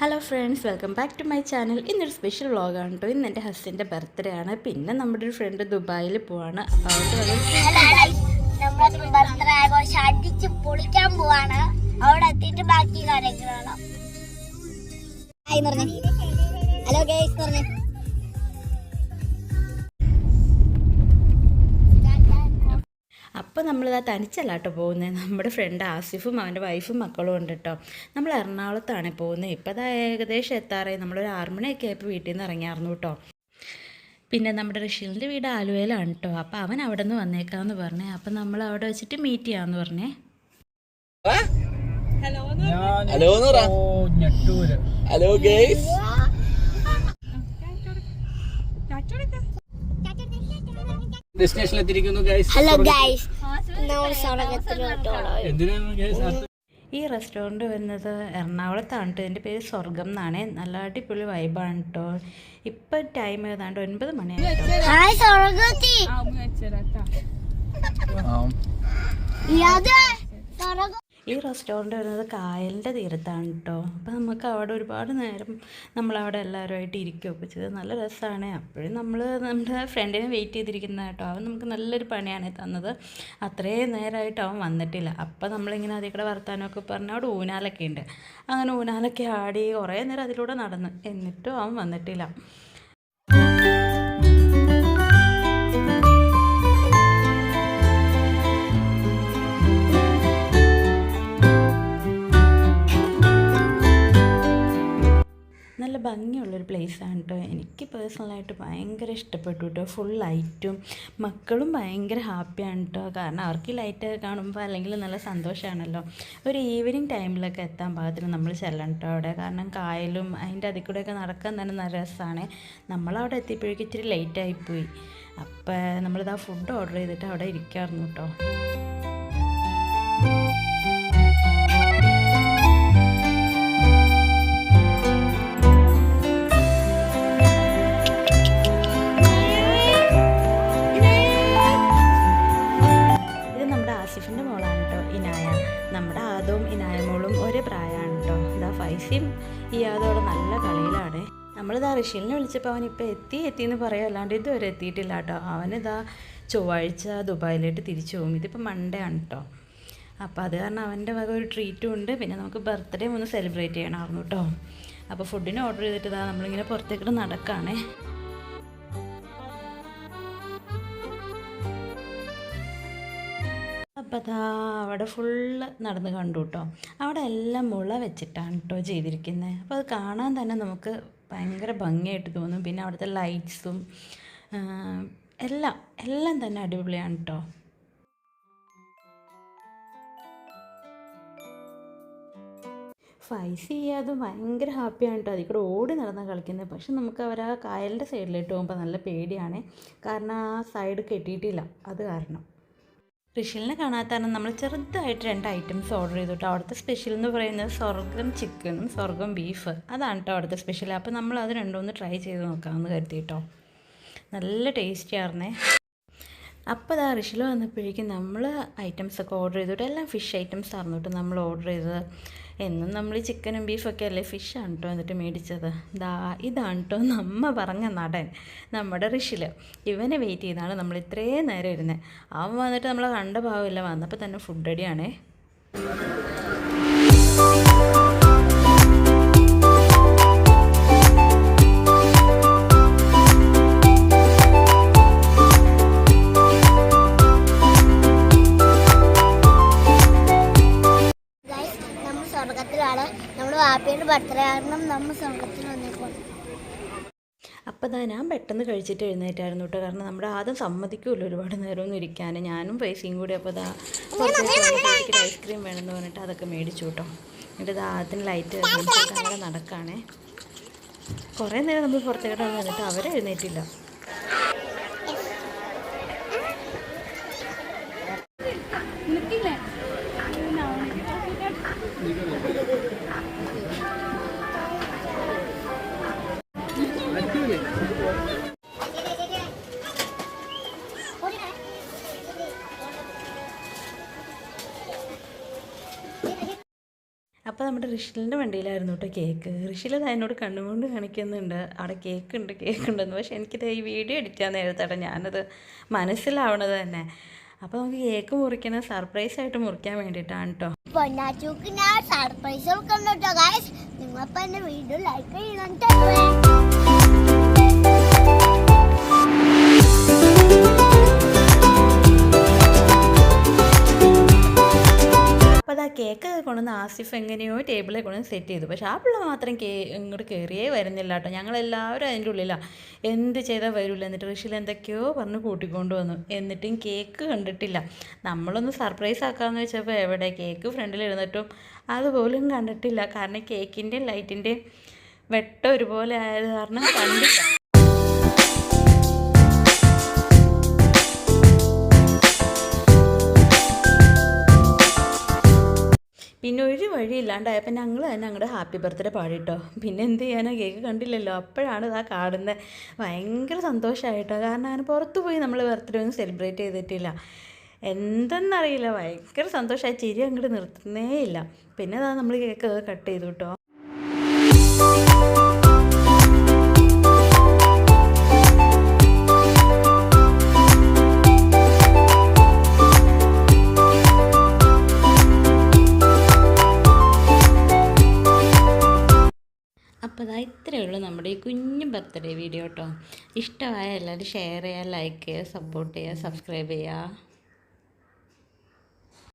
Hello friends welcome back to my channel ഇന്നൊരു special വ്ളോഗാണ് കേട്ടോ ഇന്ന് എന്റെ ഹസ്ബന്റെ ബർത്ത്ഡേ ആണ്. പിന്നെ നമ്മുടെ ഒരു ഫ്രണ്ട് ദുബായിൽ പോവാണ്. അപ്പോൾ ബർത്ത്ഡേ പൊളിക്കാൻ പോവാണ്. എത്തിയിട്ട് ഹലോ ഗേസ് പറഞ്ഞേ. അപ്പോൾ നമ്മളിതാ തനിച്ചല്ല കേട്ടോ പോകുന്നത് നമ്മുടെ ഫ്രണ്ട് ആസിഫും അവന്റെ വൈഫും മക്കളും ഉണ്ട് കേട്ടോ നമ്മൾ എറണാകുളത്താണ് പോകുന്നത്. ഇപ്പോൾ അതാ ഏകദേശം എത്താറായി. നമ്മളൊരു ആറ് മണിയൊക്കെ ആയപ്പോൾ വീട്ടിൽ നിന്ന് ഇറങ്ങിയായിരുന്നു കേട്ടോ പിന്നെ നമ്മുടെ ഋഷീലിന്റെ വീട് ആലുവയിലാണ് കേട്ടോ അപ്പോൾ അവൻ അവിടെ നിന്ന് വന്നേക്കാമെന്ന് പറഞ്ഞേ. അപ്പം നമ്മൾ അവിടെ വെച്ചിട്ട് മീറ്റ് ചെയ്യാമെന്ന് പറഞ്ഞേ. ഹലോ ഹലോ ഗേസ് ഡെസ്റ്റിനേഷനിൽ എത്തിയിരിക്കുന്നു ഗൈസ് ഹലോ ഗൈസ് ഈ റെസ്റ്റോറന്റ് വരുന്നത് എറണാകുളത്താണ് കേട്ടോ എന്റെ പേര് സ്വർഗം എന്നാണ്. നല്ല അടിപൊളി വൈബാണ് കേട്ടോ ഇപ്പം ടൈം ഏതാണ്ട് ഒൻപത് മണിയാണ് ഈ റെസ്റ്റോറന്റ് വരുന്നത് കായലിന്റെ തീരത്താണ് കേട്ടോ അപ്പോൾ നമുക്ക് അവിടെ ഒരുപാട് നേരം നമ്മളവിടെ എല്ലാവരുമായിട്ട് ഇരിക്കുകയൊക്കെ ചെയ്ത്. നല്ല രസമാണ്. അപ്പോഴും നമ്മൾ നമ്മുടെ ഫ്രണ്ടിനെ വെയിറ്റ് ചെയ്തിരിക്കുന്ന കേട്ടോ. അവൻ നമുക്ക് നല്ലൊരു പണിയാണ് തന്നത്. അത്രയും നേരമായിട്ട് അവൻ വന്നിട്ടില്ല. അപ്പോൾ നമ്മളിങ്ങനെ അതിൽ കൂടെ വർത്താനമൊക്കെ പറഞ്ഞ് അവിടെ ഊനാലൊക്കെ ഉണ്ട്. അങ്ങനെ ഊനാലൊക്കെ ആടി കുറേ നേരം അതിലൂടെ നടന്ന്. എന്നിട്ടും അവൻ വന്നിട്ടില്ല. പ്ലേസാണ് കേട്ടോ എനിക്ക് പേഴ്സണലായിട്ട് ഭയങ്കര ഇഷ്ടപ്പെട്ടു കേട്ടോ ഫുൾ ലൈറ്റും മക്കളും ഭയങ്കര ഹാപ്പിയാണ് കേട്ടോ കാരണം അവർക്ക് ലൈറ്റ് കാണുമ്പോൾ അല്ലെങ്കിൽ നല്ല സന്തോഷമാണല്ലോ ഒരു ഈവനിങ് ടൈമിലൊക്കെ എത്താൻ പാകത്തിന് നമ്മൾ ചെല്ലണം കേട്ടോ അവിടെ. കാരണം കായലും അതിന്റെ അതിൽ കൂടെയൊക്കെ നടക്കാൻ തന്നെ നല്ല രസമാണ് നമ്മളവിടെ എത്തിയപ്പോഴേക്കും ഇച്ചിരി ലേറ്റായിപ്പോയി അപ്പോൾ നമ്മളിതാ ഫുഡ് ഓർഡർ ചെയ്തിട്ട് അവിടെ ഇരിക്കായിരുന്നു കേട്ടോ ഈ അതോടെ നല്ല കളിയിലാണ്. നമ്മളിതാ ഋഷിലിനെ വിളിച്ചപ്പോൾ അവൻ ഇപ്പോൾ എത്തി എത്തി എന്ന് പറയാം. അല്ലാണ്ട് ഇതുവരെ എത്തിയിട്ടില്ല കേട്ടോ അവനിതാ ചൊവ്വാഴ്ച ദുബായിലോട്ട് തിരിച്ചു പോകും ഇതിപ്പോൾ മൺഡേ ആണ് കേട്ടോ അപ്പോൾ അത് കാരണം അവന്റെ വക ഒരു ട്രീറ്റും ഉണ്ട്. പിന്നെ നമുക്ക് ബർത്ത്ഡേ ഒന്ന് സെലിബ്രേറ്റ് ചെയ്യണമായിരുന്നു കേട്ടോ അപ്പോൾ ഫുഡിന് ഓർഡർ ചെയ്തിട്ട് ഇതാ നമ്മളിങ്ങനെ പുറത്തേക്കിട്ട് നടക്കുകയാണേ അപ്പോൾ അതാ അവിടെ ഫുള്ള് നടന്ന് കണ്ടു കേട്ടോ അവിടെ എല്ലാം മുള വെച്ചിട്ടാണ് കേട്ടോ ചെയ്തിരിക്കുന്നത് അപ്പോൾ അത് കാണാൻ തന്നെ നമുക്ക് ഭയങ്കര ഭംഗിയായിട്ട് തോന്നും. പിന്നെ അവിടുത്തെ ലൈറ്റ്സും എല്ലാം എല്ലാം തന്നെ അടിപൊളിയാണ് കേട്ടോ ഫൈസ് ചെയ്യാതെ ഭയങ്കര ഹാപ്പിയാണ് കേട്ടോ അതിൽ കൂടെ ഓടി നടന്ന് കളിക്കുന്നത് പക്ഷെ നമുക്ക് അവർ ആ കായലിന്റെ സൈഡിലോട്ട് പോകുമ്പോൾ നല്ല പേടിയാണ്. കാരണം ആ സൈഡ് കെട്ടിയിട്ടില്ല. അത് കാരണം. സ്പെഷ്യലിനെ കാണാത്താണ് നമ്മൾ ചെറുതായിട്ട് രണ്ട് ഐറ്റംസ് ഓർഡർ ചെയ്തു കേട്ടോ അവിടുത്തെ സ്പെഷ്യൽ എന്ന് പറയുന്നത് സ്വർഗം ചിക്കനും സ്വർഗം ബീഫ് അതാണ് കേട്ടോ അവിടുത്തെ സ്പെഷ്യൽ അപ്പോൾ നമ്മൾ അത് രണ്ടുമൊന്ന് ട്രൈ ചെയ്ത് നോക്കാമെന്ന് കരുതി കേട്ടോ നല്ല ടേസ്റ്റി ആയിരുന്നേ. അപ്പോൾ അതാ റിഷിൽ വന്നപ്പോഴേക്കും നമ്മൾ ഐറ്റംസ് ഒക്കെ ഓർഡർ ചെയ്തിട്ട് എല്ലാം ഫിഷ് ഐറ്റംസ് ആയിരുന്നു കേട്ടോ നമ്മൾ ഓർഡർ ചെയ്തത്. എന്നും നമ്മൾ ചിക്കനും ബീഫൊക്കെ അല്ലേ? ഫിഷാണ് കേട്ടോ എന്നിട്ട് മേടിച്ചത്. ദാ ഇതാണ് കേട്ടോ നമ്മ പറഞ്ഞ നടൻ നമ്മുടെ ഋഷിൽ ഇവനെ വെയിറ്റ് ചെയ്താണ് നമ്മൾ ഇത്രയും നേരം ഇരുന്നത് അവൻ വന്നിട്ട് നമ്മളെ കണ്ട ഭാവമില്ല വന്നപ്പോൾ തന്നെ ഫുഡ് അടിയാണേ വാപ്പിയുടെ ബർത്ത്ഡേ കാരണം നമ്മൾ സംഘത്തിൽ വന്നിട്ടുണ്ട് അപ്പോൾ ദാ ഞാൻ പെട്ടെന്ന് കഴിച്ചിട്ട് എഴുന്നേറ്റായിരുന്നു കേട്ടോ. കാരണം നമ്മുടെ ആദ്യം സമ്മതിക്കുമല്ലോ ഒരുപാട് നേരമൊന്നും ഇരിക്കാൻ. ഞാനും പൈസയും കൂടി അപ്പോൾ ദാ എനിക്ക് ഐസ്ക്രീം വേണമെന്ന് പറഞ്ഞിട്ട് അതൊക്കെ മേടിച്ചു കേട്ടോ. എന്നിട്ട് ഇത് ആദ്യത്തിന് ലൈറ്റ് അങ്ങനെ നടക്കുകയാണേ കുറേ നേരം നമ്മൾ പുറത്തേക്ക് വന്നിട്ട് അവരെ എഴുന്നേറ്റില്ല. അപ്പോൾ നമ്മുടെ ഋഷിലിന്റെ വണ്ടിയിലായിരുന്നു കേട്ടോ കേക്ക്. ഋഷിൽ അത് എന്നോട് കണ്ണുകൊണ്ട് കാണിക്കുന്നുണ്ട്. അവിടെ കേക്ക് ഉണ്ട് കേക്ക് ഉണ്ടെന്ന് പക്ഷേ എനിക്കിത് ഈ വീഡിയോ എഡിറ്റ് ചെയ്യാൻ നേരത്തേട്ടാ ഞാനത് മനസ്സിലാവണത് തന്നെ. അപ്പോൾ നമുക്ക് കേക്ക് മുറിക്കണം സർപ്രൈസ് ആയിട്ട് മുറിക്കാൻ വേണ്ടിയിട്ടാണ് കേട്ടോ സർപ്രൈസ് നിങ്ങളിപ്പോ വീഡിയോ ലൈക്ക് ചെയ്യണം കേക്ക് കൊണ്ടുവന്ന് ആസിഫ് എങ്ങനെയോ ടേബിളിൽ കൊണ്ടുവന്ന് സെറ്റ് ചെയ്തു. പക്ഷേ ആ പിള്ള മാത്രം കേ ഇങ്ങോട്ട് കയറിയേ വരുന്നില്ല കേട്ടോ. ഞങ്ങളെല്ലാവരും അതിന്റെ ഉള്ളിലാണ് എന്ത് ചെയ്താൽ വരില്ല എന്നിട്ട് ഋഷിയിൽ എന്തൊക്കെയോ പറഞ്ഞ് കൂട്ടിക്കൊണ്ട് വന്നു. എന്നിട്ടും കേക്ക് കണ്ടിട്ടില്ല. നമ്മളൊന്ന് സർപ്രൈസ് ആക്കാമെന്ന് വെച്ചപ്പോൾ എവിടെ? കേക്ക് ഫ്രണ്ടിൽ ഇരുന്നിട്ടും അതുപോലും കണ്ടിട്ടില്ല. കാരണം കേക്കിന്റെയും ലൈറ്റിന്റെയും വെട്ടം ഒരുപോലെ ആയത് കാരണം കണ്ടില്ല. പിന്നെ ഒരു വഴി ഇല്ലാണ്ടായപ്പോൾ ഞങ്ങൾ തന്നെ ഞങ്ങളുടെ ഹാപ്പി ബർത്ത്ഡേ പാടിട്ടോ. പിന്നെ എന്ത് ചെയ്യാനോ? കേക്ക് കണ്ടില്ലല്ലോ. അപ്പോഴാണ് ഇതാ കാണുന്നത് ഭയങ്കര സന്തോഷമായിട്ടോ കാരണം അങ്ങനെ പുറത്ത് പോയി നമ്മൾ ബർത്ത്ഡേ ഒന്നും സെലിബ്രേറ്റ് ചെയ്തിട്ടില്ല. എന്തെന്നറിയില്ല. ഭയങ്കര സന്തോഷമായി ചിരി അങ്ങോട്ട് നിർത്തുന്നേ ഇല്ല. പിന്നെ അതാ നമ്മൾ കേക്ക് കട്ട് ചെയ്തു കേട്ടോ ഇത്രയേ ഉള്ളൂ നമ്മുടെ ഈ കുഞ്ഞു ബർത്ത്ഡേ വീഡിയോ കേട്ടോ ഇഷ്ടമായ എല്ലാവരും ഷെയർ ചെയ്യുക ലൈക്ക് ചെയ്യുക സപ്പോർട്ട് ചെയ്യുക സബ്സ്ക്രൈബ് ചെയ്യുക.